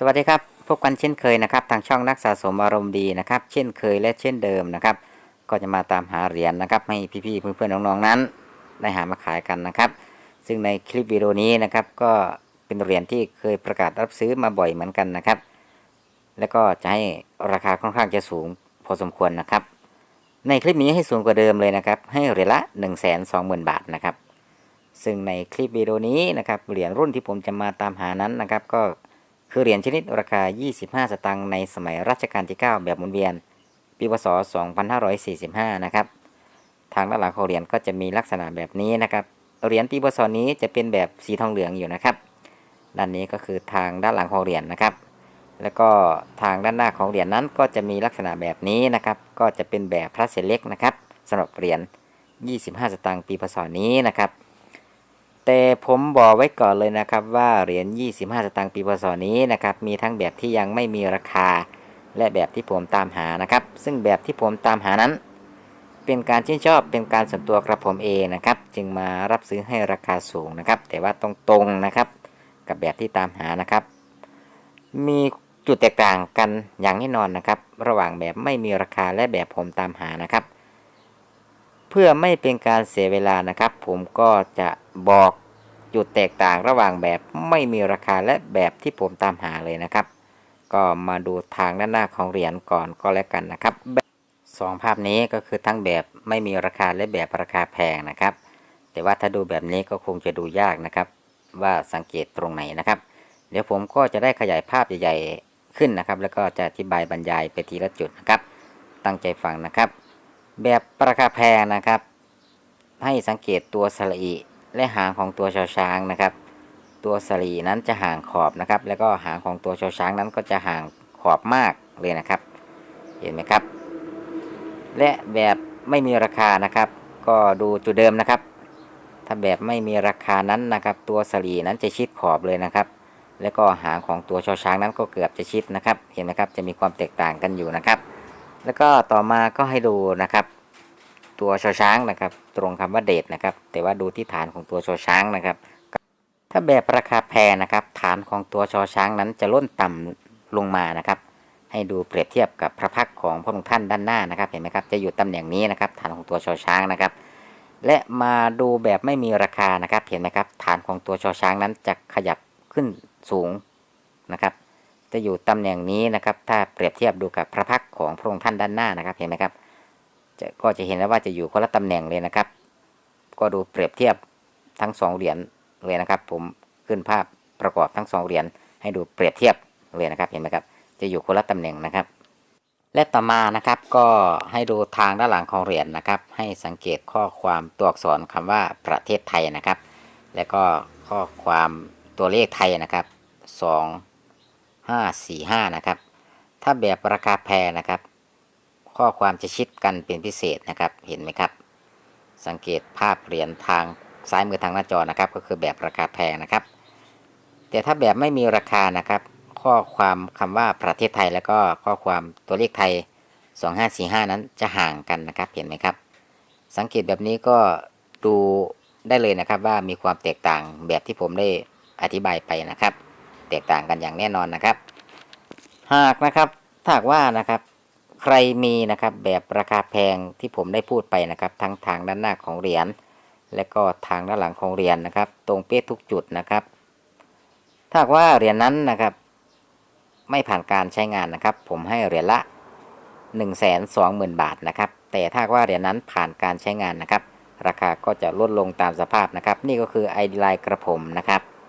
สวัสดีครับ พบกันเช่นเคยนะครับ ทางช่องนักสะสมอารมณ์ดีนะครับ เช่นเคยและเช่นเดิมนะครับ ก็จะมาตามหาเหรียญนะครับ ให้พี่ๆเพื่อนๆน้องๆนั้น ได้หามาขายกันนะครับ ซึ่งในคลิปวิดีโอนี้นะครับ ก็เป็นเหรียญที่เคยประกาศรับซื้อมาบ่อยเหมือนกันนะครับ แล้วก็จะให้ราคาค่อนข้างจะสูงพอสมควรนะครับ ในคลิปนี้ให้สูงกว่าเดิมเลยนะครับ ให้เหรียญละ1 2 0 0 0 0 บาทนะครับ ซึ่งในคลิปวิดีโอนี้นะครับ เหรียญรุ่นที่ผมจะมาตามหานั้นนะครับ ก็ คือเหรียญชนิดราคา 25 สตางค์ในสมัยรัชกาลที่ 9 แบบหมุนเวียน ปีพศ 2545 นะครับ ทางด้านหลังของเหรียญก็จะมีลักษณะแบบนี้นะครับ เหรียญปีพศนี้จะเป็นแบบสีทองเหลืองอยู่นะครับ ด้านนี้ก็คือทางด้านหลังของเหรียญนะครับ แล้วก็ทางด้านหน้าของเหรียญนั้นก็จะมีลักษณะแบบนี้นะครับ ก็จะเป็นแบบพระเศษเล็กนะครับสำหรับเหรียญ 25 สตางค์ปีพศนี้นะครับ แต่ผมบอกไว้ก่อนเลยนะครับว่าเหรียญ 25 สตางค์ปีพศนี้นะครับมีทั้งแบบที่ยังไม่มีราคา และแบบที่ผมตามหานะครับ ซึ่งแบบที่ผมตามหานั้น เป็นการชื่นชอบเป็นการส่วนตัวกระผมเองนะครับ จึงมารับซื้อให้ราคาสูงนะครับ แต่ว่าตรงๆนะครับ กับแบบที่ตามหานะครับ มีจุดแตกต่างกันอย่างแน่นอนนะครับ ระหว่างแบบไม่มีราคาและแบบผมตามหานะครับ เพื่อไม่เป็นการเสียเวลานะครับ ผมก็จะบอกจุดแตกต่างระหว่างแบบไม่มีราคาและแบบที่ผมตามหาเลยนะครับ ก็มาดูทางด้านหน้าของเหรียญก่อนก็แล้วกันนะครับสองภาพนี้ก็คือทั้งแบบไม่มีราคาและแบบราคาแพงนะครับ แต่ว่าถ้าดูแบบนี้ก็คงจะดูยากนะครับ ว่าสังเกตตรงไหนนะครับ เดี๋ยวผมก็จะได้ขยายภาพใหญ่ๆขึ้นนะครับ แล้วก็จะอธิบายบรรยายไปทีละจุดนะครับ ตั้งใจฟังนะครับ แบบปราคาแพงนะครับ ให้สังเกตตัวสระอีและหางของตัวชอช้างนะครับ ตัวสระอีนั้นจะห่างขอบนะครับ แล้วก็หางของตัวชอช้างนั้นก็จะห่างขอบมากเลยนะครับ เห็นไหมครับ และแบบไม่มีราคานะครับ ก็ดูจุดเดิมนะครับ ถ้าแบบไม่มีราคานั้นนะครับ ตัวสลีนั้นจะชิดขอบเลยนะครับ แล้วก็หางของตัวชอช้างนั้นก็เกือบจะชิดนะครับ เห็นไหมครับจะมีความแตกต่างกันอยู่นะครับ แล้วก็ต่อมาก็ให้ดูนะครับ ตัวชอช้างนะครับ ตรงคำว่าเดทนะครับ แต่ว่าดูที่ฐานของตัวชอช้างนะครับ ถ้าแบบราคาแพงนะครับ ฐานของตัวชอช้างนั้นจะล่นต่ำลงมานะครับ ให้ดูเปรียบเทียบกับพระพักของพระองค์ท่านด้านหน้านะครับ เห็นไหมครับ จะอยู่ตำแหน่งนี้นะครับ ฐานของตัวชอช้างนะครับ และมาดูแบบไม่มีราคานะครับ เห็นไหมครับ ฐานของตัวชอช้างนั้นจะขยับขึ้นสูงนะครับ จะอยู่ตำแหน่งนี้นะครับ ถ้าเปรียบเทียบดูกับพระพักของพระองค์ท่านด้านหน้านะครับ เห็นไหมครับจะก็จะเห็นแล้วว่าจะอยู่คนละตำแหน่งเลยนะครับ ก็ดูเปรียบเทียบทั้งสองเหรียญเลยนะครับ ผมขึ้นภาพประกอบทั้งสองเหรียญให้ดูเปรียบเทียบเลยนะครับ เห็นไหมครับ จะอยู่คนละตำแหน่งนะครับ และต่อมานะครับก็ให้ดูทางด้านหลังของเหรียญนะครับ ให้สังเกตข้อความตัวอักษรคำว่าประเทศไทยนะครับ แล้วก็ข้อความตัวเลขไทยนะครับส ห้าสี่ห้านะครับ ถ้าแบบราคาแพงนะครับ ข้อความจะชิดกันเป็นพิเศษนะครับ เห็นไหมครับ สังเกตภาพเหรียญทางซ้ายมือทางหน้าจอนะครับ ก็คือแบบราคาแพงนะครับ แต่ถ้าแบบไม่มีราคานะครับ ข้อความคำว่าประเทศไทยแล้วก็ข้อความตัวเลขไทย 2545 นั้นจะห่างกันนะครับ เห็นไหมครับ สังเกตแบบนี้ก็ดูได้เลยนะครับว่ามีความแตกต่างแบบที่ผมได้อธิบายไปนะครับ แตกต่างกันอย่างแน่นอนนะครับ หากนะครับถ้าหากว่านะครับ ใครมีนะครับแบบราคาแพงที่ผมได้พูดไปนะครับ ทั้งทางด้านหน้าของเหรียญและก็ทางด้านหลังของเหรียญนะครับ ตรงเป๊ะทุกจุดนะครับ ถ้าหากว่าเหรียญนั้นนะครับ ไม่ผ่านการใช้งานนะครับ ผมให้เหรียญละ 1 2 0 0 0 0 บาทนะครับ แต่ถ้าว่าเหรียญนั้นผ่านการใช้งานนะครับ ราคาก็จะลดลงตามสภาพนะครับ นี่ก็คือไอดีไลน์กระผมนะครับ